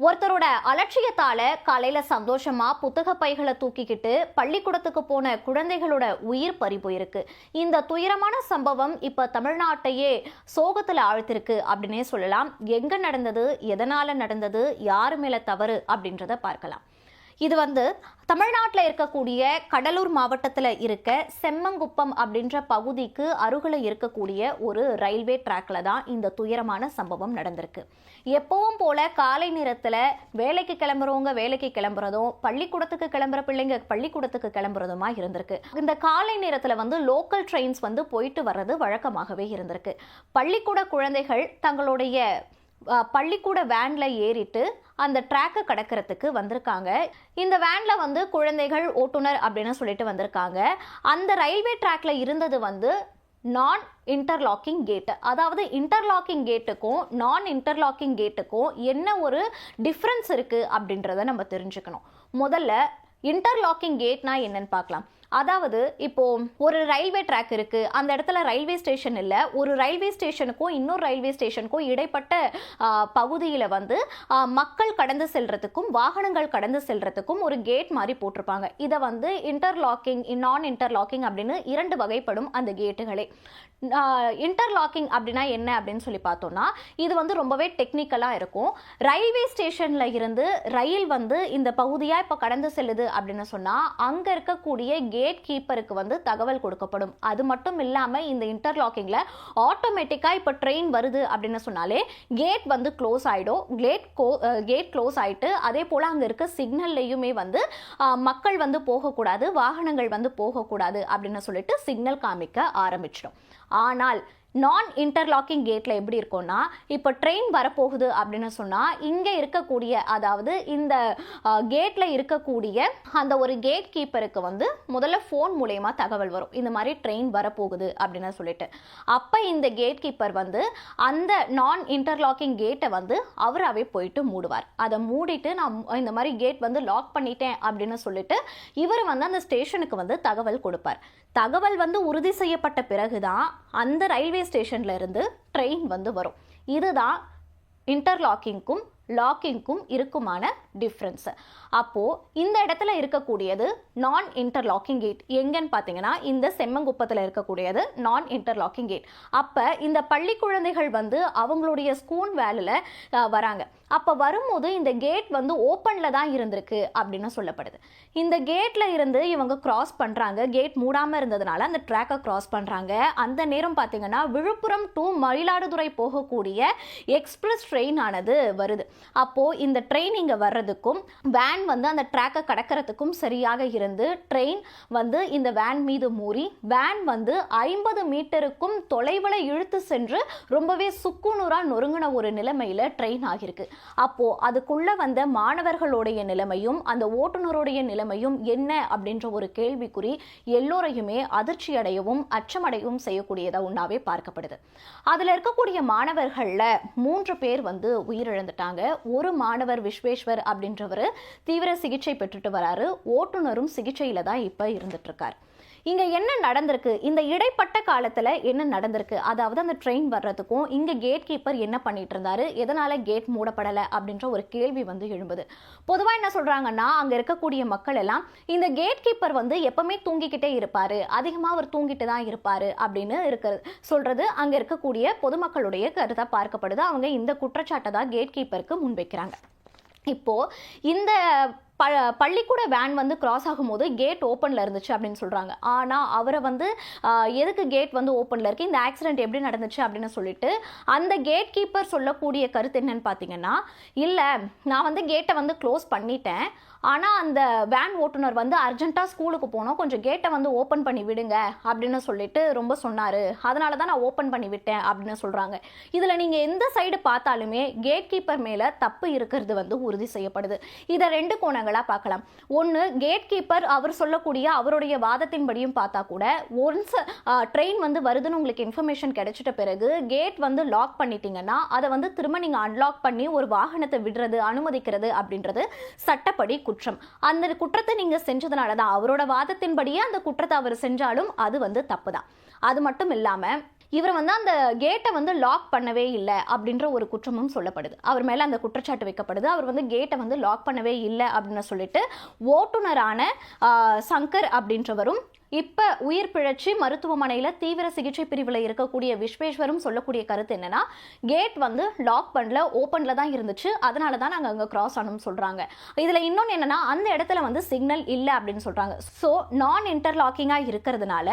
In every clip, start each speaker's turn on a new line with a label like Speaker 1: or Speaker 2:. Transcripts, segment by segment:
Speaker 1: ஒருத்தரோட அலட்சியத்தால காலையில சந்தோஷமா புத்தக பைகளை தூக்கிக்கிட்டு பள்ளிக்கூடத்துக்கு போன குழந்தைகளோட உயிர் பறி போயிருக்கு. இந்த துயரமான சம்பவம் இப்ப தமிழ்நாட்டையே சோகத்துல ஆழ்த்திருக்கு அப்படின்னே சொல்லலாம். எங்க நடந்தது? எதனால நடந்தது? யாரு மேல தவறு? அப்படின்றத பார்க்கலாம். இது வந்து தமிழ்நாட்டில் இருக்கக்கூடிய கடலூர் மாவட்டத்தில் இருக்க செம்மங்குப்பம் அப்படின்ற பகுதிக்கு அருகில் இருக்கக்கூடிய ஒரு ரயில்வே ட்ராக்ல தான் இந்த துயரமான சம்பவம் நடந்திருக்கு. எப்பவும் போல காலை நேரத்தில் வேலைக்கு கிளம்புறவங்க வேலைக்கு கிளம்புறதும் பள்ளிக்கூடத்துக்கு கிளம்புற பிள்ளைங்க பள்ளிக்கூடத்துக்கு கிளம்புறதுமா இருந்திருக்கு. இந்த காலை நேரத்தில் வந்து லோக்கல் ட்ரெயின்ஸ் வந்து போயிட்டு வர்றது வழக்கமாகவே இருந்திருக்கு. பள்ளிக்கூட குழந்தைகள் தங்களுடைய பள்ளிக்கூட வேனில் ஏறிட்டு அந்த ட்ராக்கை கடக்கிறதுக்கு வந்திருக்காங்க. இந்த வேனில் வந்து குழந்தைகள் ஓட்டுநர் அப்படின்னு சொல்லிட்டு வந்திருக்காங்க. அந்த ரயில்வே ட்ராக்ல இருந்தது வந்து நான் இன்டர்லாக்கிங் கேட்டு. அதாவது இன்டர்லாக்கிங் கேட்டுக்கும் நான் இன்டர்லாக்கிங் கேட்டுக்கும் என்ன ஒரு டிஃப்ரென்ஸ் இருக்குது அப்படின்றத நம்ம தெரிஞ்சுக்கணும். முதல்ல இன்டர்லாக்கிங் கேட்னா என்னன்னு பார்க்கலாம். அதாவது இப்போ ஒரு ரயில்வே ட்ராக் இருக்கு. அந்த இடத்துல ரயில்வே ஸ்டேஷன் இல்லை. ஒரு ரயில்வே ஸ்டேஷனுக்கும் இன்னொரு ரயில்வே ஸ்டேஷனுக்கும் இடைப்பட்ட பகுதியில் வந்து மக்கள் கடந்து செல்றதுக்கும் வாகனங்கள் கடந்து செல்றதுக்கும் ஒரு கேட் மாதிரி போட்டிருப்பாங்க. இதை வந்து இன்டர்லாக்கிங் நான் இன்டர்லாக்கிங் அப்படின்னு இரண்டு வகைப்படும் அந்த கேட்டுகளே இன்டர்லாக்கிங் அப்படின்னா என்ன அப்படின்னு சொல்லி பார்த்தோம்னா இது வந்து ரொம்பவே டெக்னிக்கலாக இருக்கும். ரயில்வே ஸ்டேஷனில் இருந்து ரயில் வந்து இந்த பகுதியாக இப்போ கடந்து செல்லுது அப்படின்னு சொன்னால் அங்கே இருக்கக்கூடிய கேட் கீப்பருக்கு வந்து தகவல் கொடுக்கப்படும். அது மட்டும் இல்லாமல் இந்த இன்டர்லாக்கிங்கில் ஆட்டோமேட்டிக்காக இப்போ ட்ரெயின் வருது அப்படின்னு சொன்னாலே கேட் வந்து க்ளோஸ் ஆகிடும் கேட் கோ கேட் க்ளோஸ் ஆகிட்டு அதே போல் அங்கே இருக்க சிக்னல்லையுமே வந்து மக்கள் வந்து போகக்கூடாது வாகனங்கள் வந்து போகக்கூடாது அப்படின்னு சொல்லிட்டு சிக்னல் காமிக்க ஆரம்பிச்சிடும். ஆனால் நான் இன்டர்லாக்கிங் கேட்டில் எப்படி இருக்கும்னா இப்போ ட்ரெயின் வரப்போகுது அப்படின்னு சொன்னால் இங்கே இருக்கக்கூடிய அதாவது இந்த கேட்டில் இருக்கக்கூடிய அந்த ஒரு கேட் கீப்பருக்கு வந்து முதல்ல ஃபோன் மூலயமா தகவல் வரும். இந்த மாதிரி ட்ரெயின் வரப்போகுது அப்படின்னு சொல்லிட்டு. அப்போ இந்த கேட் கீப்பர் வந்து அந்த நான் இன்டர்லாக்கிங் கேட்டை வந்து அவராகவே போயிட்டு மூடுவார். அதை மூடிட்டு நான் இந்த மாதிரி கேட் வந்து லாக் பண்ணிட்டேன் அப்படின்னு சொல்லிட்டு இவர் வந்து அந்த ஸ்டேஷனுக்கு வந்து தகவல் கொடுப்பார். தகவல் வந்து உறுதி செய்யப்பட்ட பிறகுதான் அந்த ரயில்வே ஸ்டேஷன்ல இருந்து ட்ரெயின் வந்து வரும். இதுதான் இன்டர்லாக்கிங்க்கும் லாக்கிங்க்கும் இருக்குமான டிஃப்ரென்ஸ் அப்போது இந்த இடத்துல இருக்கக்கூடியது நான் இன்டர்லாக்கிங் கேட் எங்கன்னு பார்த்தீங்கன்னா இந்த செம்மங்குப்பத்தில் இருக்கக்கூடியது நான் இன்டர்லாக்கிங் கேட் அப்போ இந்த பள்ளி குழந்தைகள் வந்து அவங்களுடைய ஸ்கூல் வேலையில் வராங்க. அப்போ வரும்போது இந்த கேட் வந்து ஓப்பனில் தான் இருந்திருக்கு அப்படின்னு சொல்லப்படுது. இந்த கேட்டில் இருந்து இவங்க கிராஸ் பண்ணுறாங்க கேட் மூடாமல் இருந்ததுனால அந்த ட்ராக்கை கிராஸ் பண்ணுறாங்க அந்த நேரம் பார்த்தீங்கன்னா விழுப்புரம் டு மயிலாடுதுறை போகக்கூடிய எக்ஸ்பிரஸ் ட்ரெயின் ஆனது வருது. அப்போது இந்த ட்ரெயின் இங்கே போகிறதுக்கும் வேன் வந்து அந்த ட்ராக்கை கடக்கிறதுக்கும் சரியாக இருந்து ட்ரெயின் வந்து இந்த வேன் மீது மூறி வேன் வந்து ஐம்பது மீட்டருக்கும் தொலைவில் இழுத்து சென்று ரொம்பவே சுக்குநூறாக நொறுங்கின ஒரு நிலைமையில் ட்ரெயின் ஆகியிருக்கு. அப்போது அதுக்குள்ளே வந்த மாணவர்களுடைய நிலைமையும் அந்த ஓட்டுநருடைய நிலைமையும் என்ன அப்படின்ற ஒரு கேள்விக்குறி எல்லோரையுமே அதிர்ச்சி அடையவும் அச்சமடையவும் செய்யக்கூடியதா ஒன்றாவே பார்க்கப்படுது. அதுல இருக்கக்கூடிய மாணவர்கள்ல மூன்று பேர் வந்து உயிரிழந்துட்டாங்க. ஒரு மாணவர் விஸ்வேஸ்வர் அப்படின்றவர் தீவிர சிகிச்சை பெற்றுட்டு வராரு. ஓட்டுநரும் சிகிச்சையில் தான் இப்போ இருந்துட்டு இருக்கார் இங்க என்ன நடந்திருக்கு? இந்த இடைப்பட்ட காலத்துல என்ன நடந்திருக்கு? அதாவது அந்த ட்ரெயின் வர்றதுக்கும் இங்க கேட் கீப்பர் என்ன பண்ணிட்டு இருந்தாரு எதனால கேட் மூடப்படலை? அப்படின்ற ஒரு கேள்வி வந்து எழும்புது. பொதுவா என்ன சொல்றாங்கன்னா அங்க இருக்கக்கூடிய மக்கள் எல்லாம் இந்த கேட் கீப்பர் வந்து எப்பவுமே தூங்கிக்கிட்டே இருப்பார். அதிகமா அவர் தூங்கிட்டு தான் இருப்பார் அப்படின்னு இருக்கிறது சொல்றது அங்க இருக்கக்கூடிய பொதுமக்களுடைய கருத்தா பார்க்கப்படுது. அவங்க இந்த குற்றச்சாட்டை தான் கேட் கீப்பருக்கு முன்வைக்கிறாங்க. இப்போது இந்த ப பள்ளிக்கூட வேன் வந்து கிராஸ் ஆகும்போது கேட் ஓப்பனில் இருந்துச்சு அப்படின்னு சொல்கிறாங்க ஆனால் அவரை வந்து எதுக்கு கேட் வந்து ஓப்பனில் இருக்குது இந்த ஆக்சிடென்ட் எப்படி நடந்துச்சு அப்படின்னு சொல்லிட்டு அந்த கேட் கீப்பர் சொல்லக்கூடிய கருத்து என்னன்னு பார்த்தீங்கன்னா இல்லை நான் வந்து கேட்டை வந்து க்ளோஸ் பண்ணிட்டேன். ஆனால் அந்த வேன் ஓட்டுநர் வந்து அர்ஜென்ட்டாக ஸ்கூலுக்கு போனோம். கொஞ்சம் கேட்டை வந்து ஓப்பன் பண்ணி விடுங்க அப்படின்னு சொல்லிட்டு ரொம்ப சொன்னார். அதனால தான் நான் ஓப்பன் பண்ணி விட்டேன் அப்படின்னு சொல்கிறாங்க இதில் நீங்கள் எந்த சைடு பார்த்தாலுமே கேட் கீப்பர் மேலே தப்பு இருக்கிறது வந்து உறுதி செய்யப்படுது. இதை ரெண்டு கோணங்களாக பார்க்கலாம். ஒன்று கேட் கீப்பர் அவர் சொல்லக்கூடிய அவருடைய வாதத்தின்படியும் பார்த்தா கூட ஒன்ஸ் ட்ரெயின் வந்து வருதுன்னு உங்களுக்கு இன்ஃபர்மேஷன் கிடைச்சிட்ட பிறகு கேட் வந்து லாக் பண்ணிட்டீங்கன்னா அதை வந்து திரும்ப நீங்கள் அன்லாக் பண்ணி ஒரு வாகனத்தை விடுறது அனுமதிக்கிறது அப்படின்றது சட்டப்படி குற்றம். குற்றம். அந்த குற்றத்தை நீங்கள் செஞ்சதுனால தான் அவரோட வாதத்தின்படியே அந்த குற்றத்தை அவர் செஞ்சாலும் அது வந்து தப்பு தான் அது மட்டும் இல்லாமல் இவர் வந்து அந்த கேட்டை வந்து லாக் பண்ணவே இல்லை அப்படின்ற ஒரு குற்றமும் சொல்லப்படுது. அவர் மேலே அந்த குற்றச்சாட்டு வைக்கப்படுது. அவர் வந்து கேட்டை வந்து லாக் பண்ணவே இல்லை அப்படின்னு சொல்லிட்டு ஓட்டுநரான சங்கர் அப்படின்றவரும் இப்போ உயிர் பிழைச்சி மருத்துவமனையில் தீவிர சிகிச்சை பிரிவில் இருக்கக்கூடிய விஸ்வேஸ்வரும் சொல்லக்கூடிய கருத்து என்னன்னா கேட் வந்து லாக் பண்ணல ஓப்பனில் தான் இருந்துச்சு. அதனால தான் நாங்கள் அங்கே கிராஸ் ஆனோம்னு சொல்கிறாங்க இதில் இன்னொன்று என்னென்னா அந்த இடத்துல வந்து சிக்னல் இல்லை அப்படின்னு சொல்கிறாங்க ஸோ நான் இன்டர்லாக்கிங்காக இருக்கிறதுனால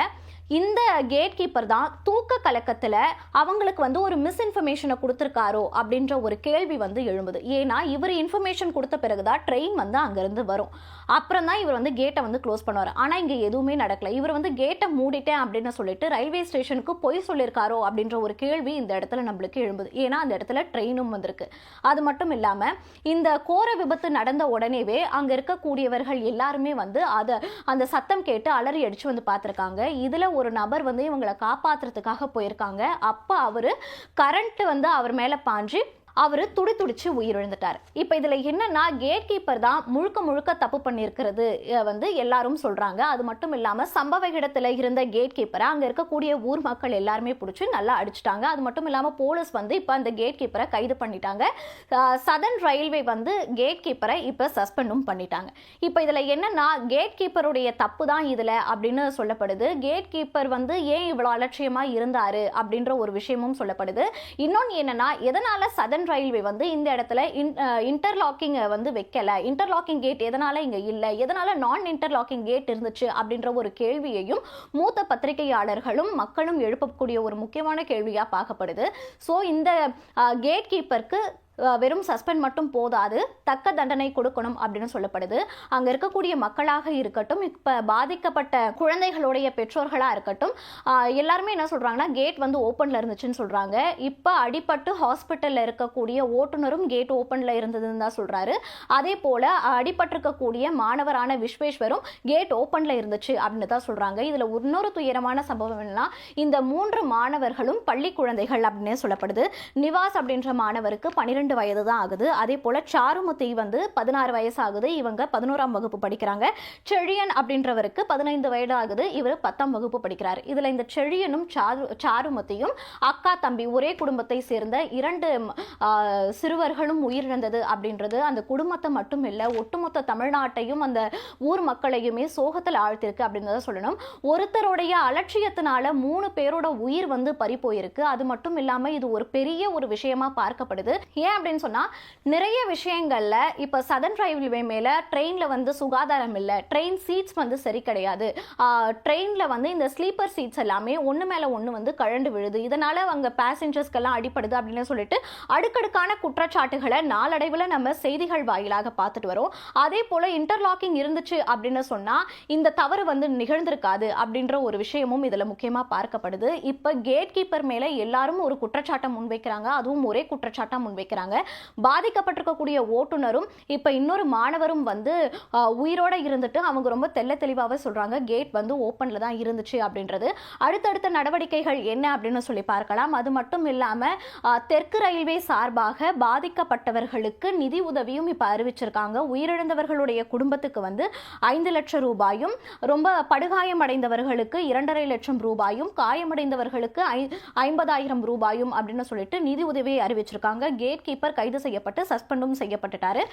Speaker 1: இந்த கேட் கீப்பர் தான் தூக்க கலக்கத்தில் அவங்களுக்கு வந்து ஒரு மிஸ்இன்ஃபர்மேஷனை கொடுத்துருக்காரோ அப்படின்ற ஒரு கேள்வி வந்து எழும்புது. ஏன்னா இவர் இன்ஃபர்மேஷன் கொடுத்த பிறகு தான் ட்ரெயின் வந்து அங்கேருந்து வரும். அப்புறம் தான் இவர் வந்து கேட்டை வந்து க்ளோஸ் பண்ணுவார். ஆனால் இங்கே எதுவுமே நடக்கல. இவர் வந்து கேட்டை மூடிட்டேன் அப்படின்னு சொல்லிட்டு ரயில்வே ஸ்டேஷனுக்கு பொய் சொல்லியிருக்காரோ அப்படின்ற ஒரு கேள்வி இந்த இடத்துல நம்மளுக்கு எழும்புது. ஏன்னா அந்த இடத்துல ட்ரெயினும் வந்திருக்கு. அது மட்டும் இல்லாமல் இந்த கோர விபத்து நடந்த உடனேவே அங்கே இருக்கக்கூடியவர்கள் எல்லாருமே வந்து அதை அந்த சத்தம் கேட்டு அலறி அடித்து வந்து பார்த்துருக்காங்க. இதில் ஒரு நபர் வந்து இவங்களை காப்பாற்றுறதுக்காக போயிருக்காங்க. அப்போ அவர் கரண்ட் வந்து அவர் மேலே பாஞ்சு அவர் துடி துடிச்சு உயிரிழந்துட்டார். இப்போ இதில் என்னன்னா கேட் கீப்பர் தான் முழுக்க முழுக்க தப்பு பண்ணியிருக்கிறது வந்து எல்லாரும் சொல்கிறாங்க அது மட்டும் இல்லாமல் சம்பவ இடத்துல இருந்த கேட் கீப்பரை அங்கே இருக்கக்கூடிய ஊர் மக்கள் எல்லாருமே பிடிச்சி நல்லா அடிச்சிட்டாங்க. அது மட்டும் இல்லாமல் போலீஸ் வந்து இப்போ அந்த கேட் கீப்பரை கைது பண்ணிட்டாங்க. சதன் ரயில்வே வந்து கேட் கீப்பரை இப்போ சஸ்பெண்டும் பண்ணிட்டாங்க. இப்போ இதில் என்னன்னா கேட் கீப்பருடைய தப்பு தான் இதில் அப்படின்னு சொல்லப்படுது. கேட் கீப்பர் வந்து ஏன் இவ்வளோ அலட்சியமாக இருந்தார் அப்படின்ற ஒரு விஷயமும் சொல்லப்படுது. இன்னொன்று என்னன்னா எதனால் சதன் ரயில்வே வந்து இந்த இடத்துல இன்டர்லாக்கிங் வந்து வைக்கல. இன்டர்லாக்கிங் கேட் எதனால இங்க இல்லை? எதனால நான் இன்டர்லாக்கிங் கேட் இருந்துச்சு? அப்படின்ற ஒரு கேள்வியையும் மூத்த பத்திரிகையாளர்களும் மக்களும் எழுப்பக்கூடிய ஒரு முக்கியமான கேள்வியா பார்க்கப்படுது. ஸோ இந்த கேட் கீப்பருக்கு வெறும் சஸ்பெண்ட் மட்டும் போதாது தக்க தண்டனை கொடுக்கணும் அப்படின்னு சொல்லப்படுது. அங்கே இருக்கக்கூடிய மக்களாக இருக்கட்டும் இப்போ பாதிக்கப்பட்ட குழந்தைகளுடைய பெற்றோர்களாக இருக்கட்டும் எல்லாருமே என்ன சொல்கிறாங்கன்னா கேட் வந்து ஓப்பனில் இருந்துச்சுன்னு சொல்கிறாங்க இப்போ அடிபட்டு ஹாஸ்பிட்டலில் இருக்கக்கூடிய ஓட்டுநரும் கேட் ஓப்பனில் இருந்ததுன்னு தான் சொல்கிறாரு அதே போல் அடிபட்டிருக்கக்கூடிய மாணவரான விஸ்வேஸ்வரும் கேட் ஓப்பனில் இருந்துச்சு அப்படின்னு தான் சொல்கிறாங்க இதில் இன்னொரு துயரமான சம்பவம் என்னன்னா இந்த மூன்று மாணவர்களும் பள்ளி குழந்தைகள் அப்படின்னு சொல்லப்படுது. நிவாஸ் அப்படின்ற மாணவருக்கு பன்னிரெண்டு வயது தான் ஆகுது. அதே போல் சாருமதி வந்து பதினாறு வயசு ஆகுது இவங்க பதினோராம் வகுப்பு படிக்கிறாங்க. செழியன் அப்படின்றவருக்கு பதினைந்து வயது ஆகுது. இவர் பத்தாம் வகுப்பு படிக்கிறார். இதில் இந்த செழியனும் சாரு சாருமதியும் அக்கா தம்பி ஒரே குடும்பத்தை சேர்ந்த இரண்டு சிறுவர்களும் உயிரிழந்தது அப்படின்றது அந்த குடும்பத்தை மட்டும் இல்லை ஒட்டுமொத்த தமிழ்நாட்டையும் அந்த ஊர் மக்களையுமே சோகத்தில் ஆழ்த்திருக்கு அப்படின்றத சொல்லணும். ஒருத்தருடைய அலட்சியத்தினால மூணு பேரோட உயிர் வந்து பறி போயிருக்கு அது மட்டும் இல்லாமல் இது ஒரு பெரிய ஒரு விஷயமா பார்க்கப்படுது. ஏன் அப்படின்னு சொன்னா நிறைய விஷயங்கள்ல இப்போ சதன் ரயில்வே மேலே ட்ரெயினில் வந்து சுகாதாரம் இல்லை. ட்ரெயின் சீட்ஸ் வந்து சரி கிடையாது. ட்ரெயினில் வந்து இந்த ஸ்லீப்பர் சீட்ஸ் எல்லாமே ஒன்று மேலே ஒன்று வந்து கழண்டு விழுது. இதனால் அவங்க பேசஞ்சர்ஸ்க்கெல்லாம் அடிப்படுது அப்படின்னு சொல்லிட்டு அடுக்கடுக்கான குற்றச்சாட்டுகளை நாளடைவில் நம்ம செய்திகள் வாயிலாக பார்த்துட்டு வரோம். அதே போல் இன்டர்லாக்கிங் இருந்துச்சு அப்படின்னு சொன்னால் இந்த தவறு வந்து நிகழ்ந்திருக்காது அப்படின்ற ஒரு விஷயமும் இதில் முக்கியமாக பார்க்கப்படுது. இப்போ கேட் கீப்பர் மேலே எல்லாரும் ஒரு குற்றச்சாட்டை முன்வைக்கிறாங்க. அதுவும் ஒரே குற்றச்சாட்டாக முன்வைக்கிறாங்க. பாதிக்கப்பட்டிருக்கக்கூடிய ஓட்டுநரும் இப்போ இன்னொரு மாணவரும் வந்து உயிரோட இருந்துட்டு அவங்க ரொம்ப தெள்ள தெளிவாகவே சொல்றாங்க. கேட் வந்து ஓப்பன்ல தான் இருந்துச்சு அப்படின்றது. அடுத்தடுத்த நடவடிக்கைகள் என்ன அப்படின்னு சொல்லி பார்க்கலாம். அது மட்டும் இல்லாம தெற்கு ரயில்வே சார்பாக பாதிக்கப்பட்டவர்களுக்கு நிதி உதவியும் இப்போ அறிவிச்சிருக்காங்க. உயிரிழந்தவர்களுடைய குடும்பத்துக்கு வந்து ஐந்து லட்சம் ரூபாயும் ரொம்ப படுகாயம் அடைந்தவர்களுக்கு இரண்டரை லட்சம் ரூபாயும் காயமடைந்தவர்களுக்கு ஐ- ஐம்பதாயிரம் ரூபாயும் அப்படின்னு சொல்லிட்டு நிதி உதவியை அறிவிச்சிருக்காங்க. கேட் கீப்பர் கைது செய்யப்பட்டு சஸ்பெண்டும் செய்யப்பட்டுட்டாரு.